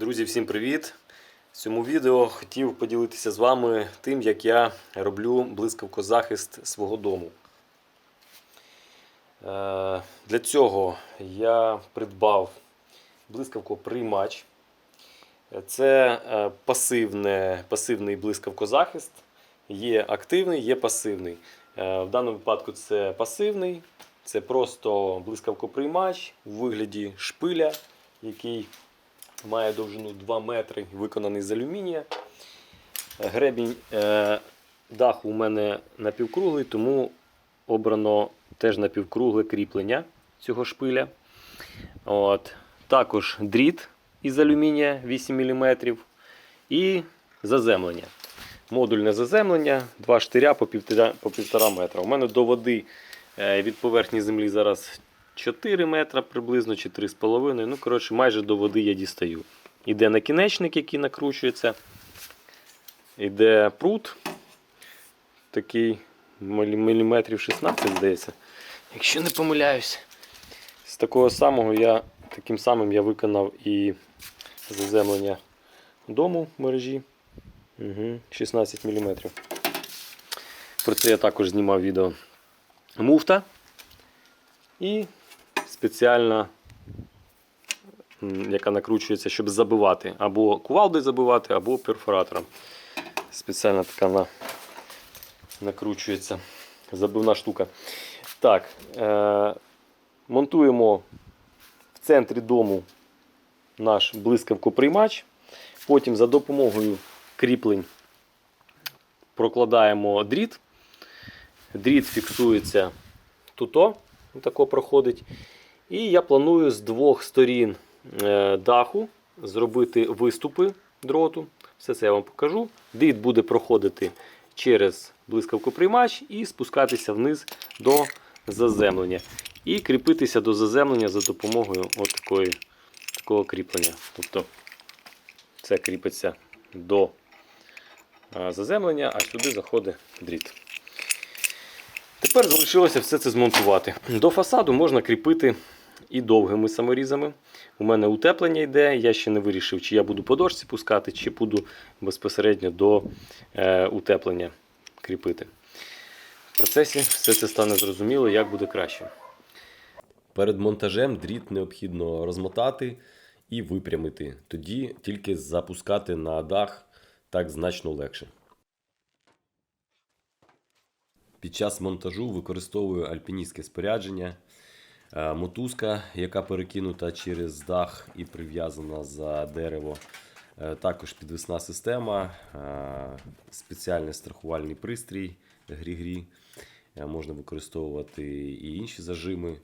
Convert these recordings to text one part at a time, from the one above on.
Друзі, всім привіт! В цьому відео хотів поділитися з вами тим, як я роблю блискавкозахист свого дому. Е, Для цього я придбав блискавку приймач. Це е, пасивне, пасивний блискавкозахист. Є активний, є пасивний. Е, В даному випадку це пасивний, це просто блискавкоприймач у вигляді шпиля, який має довжину 2 метри, виконаний з алюмінія. Гребінь е, даху у мене напівкруглий, тому обрано теж напівкругле кріплення цього шпиля. От. Також дріт із алюмінія 8 мм і заземлення. Модульне заземлення, два штиря по 1,5 по 1,5 метра. У мене до води е, від поверхні землі зараз 4 метра приблизно чи 3,5. Ну, коротше, майже до води я дістаю. Іде накінечник, який накручується. Іде прут. Такий мілі- міліметрів 16, здається. Якщо не помиляюсь. З такого самого я таким самим я виконав і заземлення дому в мережі. Угу, 16 мм. Про це я також знімав відео. Муфта і спеціальна, яка накручується, щоб забивати. Або кувалдою забивати, або перфоратором. Спеціальна така вона накручується. Забивна штука. Так, е- монтуємо в центрі дому наш блискавкоприймач. Потім за допомогою кріплень прокладаємо дріт. Дріт фіксується туто, тако проходить. І я планую з двох сторін е, даху зробити виступи дроту. Все це я вам покажу. Дріт буде проходити через блискавкоприймач і спускатися вниз до заземлення. І кріпитися до заземлення за допомогою от такої, такого кріплення. Тобто це кріпиться до е, заземлення, а сюди заходить дріт. Тепер залишилося все це змонтувати. До фасаду можна кріпити і довгими саморізами. У мене утеплення йде, я ще не вирішив, чи я буду по дошці пускати, чи буду безпосередньо до е, утеплення кріпити. В процесі все це стане зрозуміло, як буде краще. Перед монтажем дріт необхідно розмотати і випрямити. Тоді тільки запускати на дах так значно легше. Під час монтажу використовую альпіністське спорядження, мотузка, яка перекинута через дах і прив'язана за дерево. Е, Також підвісна система, е, спеціальний страхувальний пристрій грі-грі. Е, Можна використовувати і інші зажими.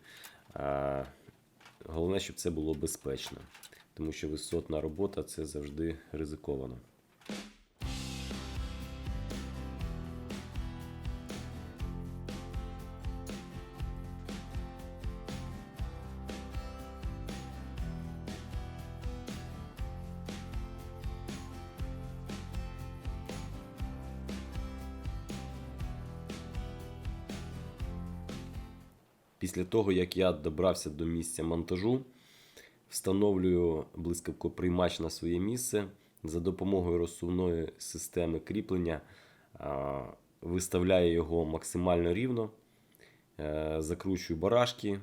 Головне, щоб це було безпечно, тому що висотна робота це завжди ризиковано. Після того, як я добрався до місця монтажу, встановлюю блискавкоприймач на своє місце. За допомогою розсувної системи кріплення виставляю його максимально рівно, е, закручую барашки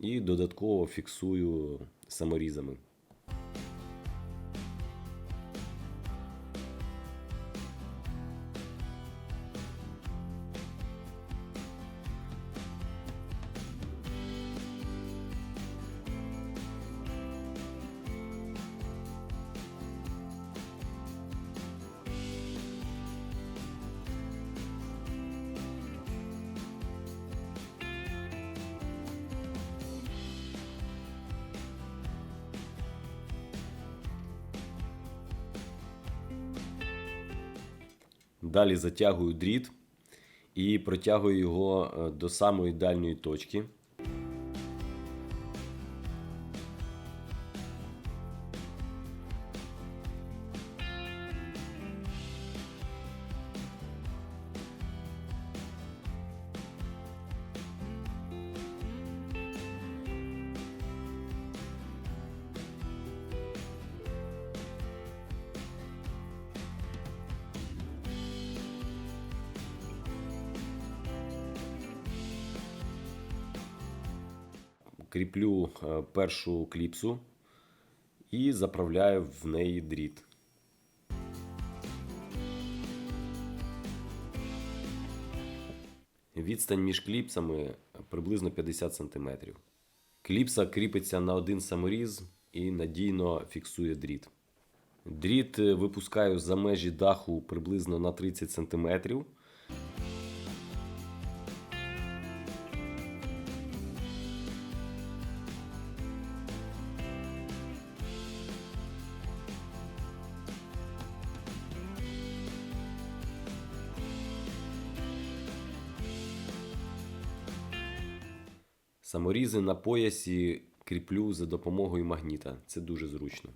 і додатково фіксую саморізами. Далі затягую дріт і протягую його е, до самої дальньої точки. Кріплю е, першу кліпсу і заправляю в неї дріт. Відстань між кліпсами приблизно 50 см. Кліпса кріпиться на один саморіз і надійно фіксує дріт. Дріт е, випускаю за межі даху приблизно на 30 см. Саморізи на поясі кріплю за допомогою магніта. Це дуже зручно.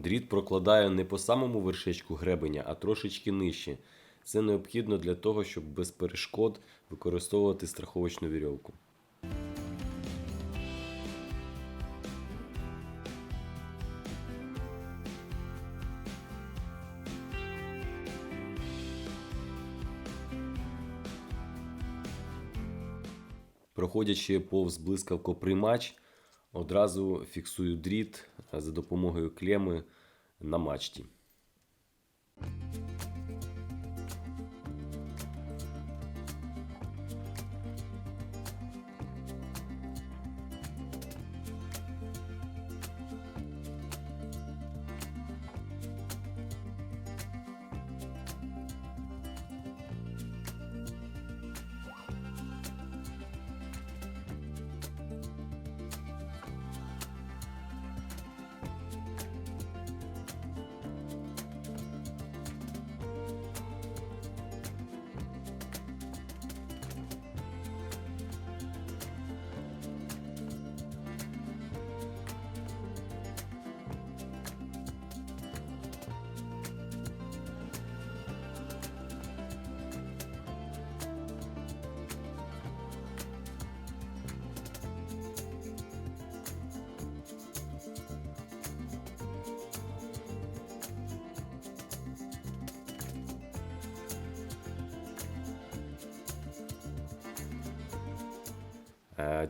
Дріт прокладаю не по самому вершечку гребеня, а трошечки нижче. Це необхідно для того, щоб без перешкод використовувати страховочну вірьовку. Проходячи повз блискавкоприймач, одразу фіксую дріт за допомогою клеми на мачті.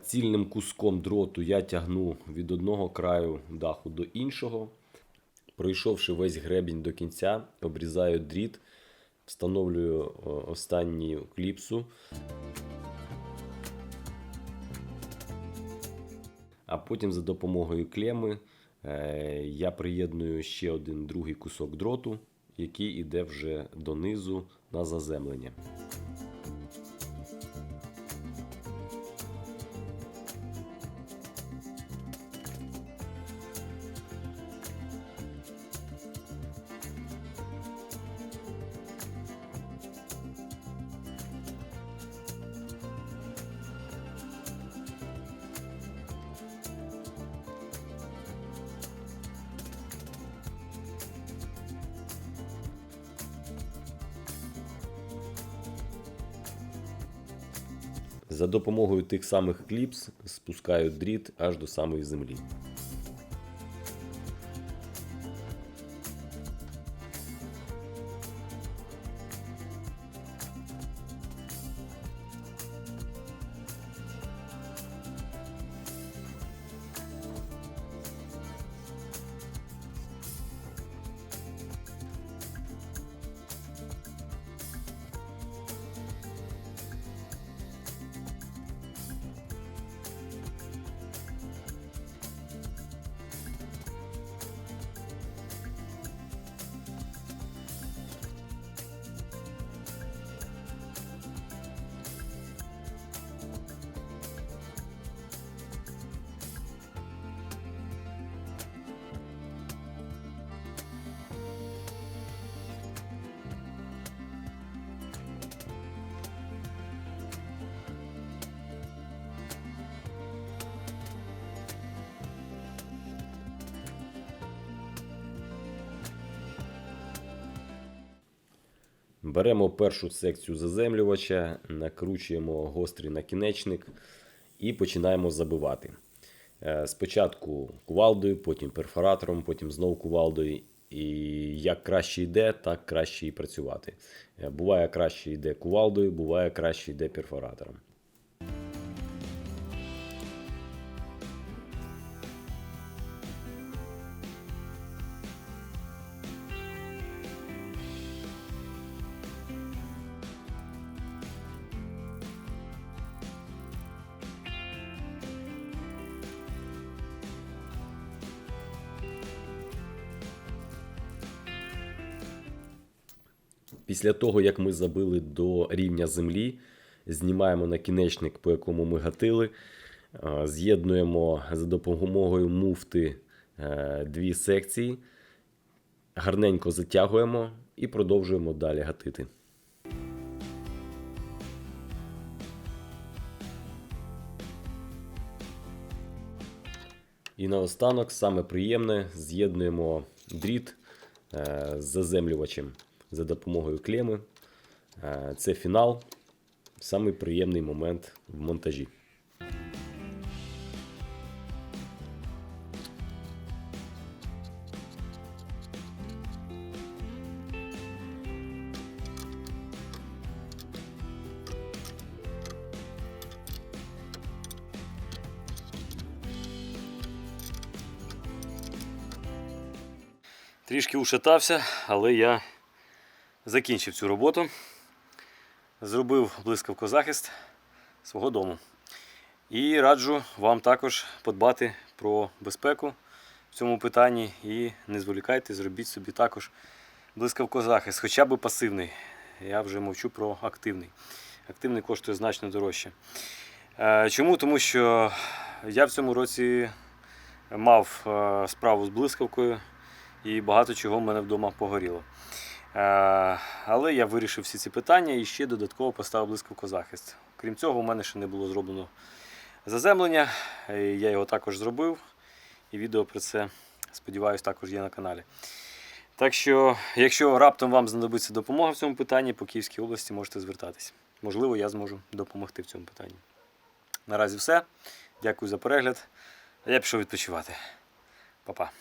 Цільним куском дроту я тягну від одного краю даху до іншого. Пройшовши весь гребінь до кінця, обрізаю дріт, встановлюю останню кліпсу. А потім за допомогою клеми е, я приєдную ще один другий кусок дроту, який іде вже донизу на заземлення. За допомогою тих самих кліпс спускаю дріт аж до самої землі. Беремо першу секцію заземлювача, накручуємо гострий накінечник і починаємо забивати. Е, Спочатку кувалдою, потім перфоратором, потім знову кувалдою. І як краще йде, так краще і працювати. Е, Буває краще йде кувалдою, буває краще йде перфоратором. Після того, як ми забили до рівня землі, знімаємо накінечник, по якому ми гатили, е, з'єднуємо за допомогою муфти е, дві секції, гарненько затягуємо і продовжуємо далі гатити. І наостанок, саме приємне, з'єднуємо дріт е, з заземлювачем за допомогою клеми. Е, Це фінал, самий приємний момент в монтажі. Трішки ушатався, але я закінчив цю роботу. Зробив блискавкозахист свого дому. І раджу вам також подбати про безпеку в цьому питанні і не зволікайте, зробіть собі також блискавкозахист, хоча б пасивний. Я вже мовчу про активний. Активний коштує значно дорожче. Е, Чому? Тому що я в цьому році мав е, справу з блискавкою і багато чого в мене вдома погоріло. Е, Але я вирішив всі ці питання і ще додатково поставив блискавку захист. Крім цього, у мене ще не було зроблено заземлення. Е, Я його також зробив. І відео про це, сподіваюся, також є на каналі. Так що, якщо раптом вам знадобиться допомога в цьому питанні, по Київській області можете звертатись. Можливо, я зможу допомогти в цьому питанні. Наразі все. Дякую за перегляд. Я пішов відпочивати. Па-па.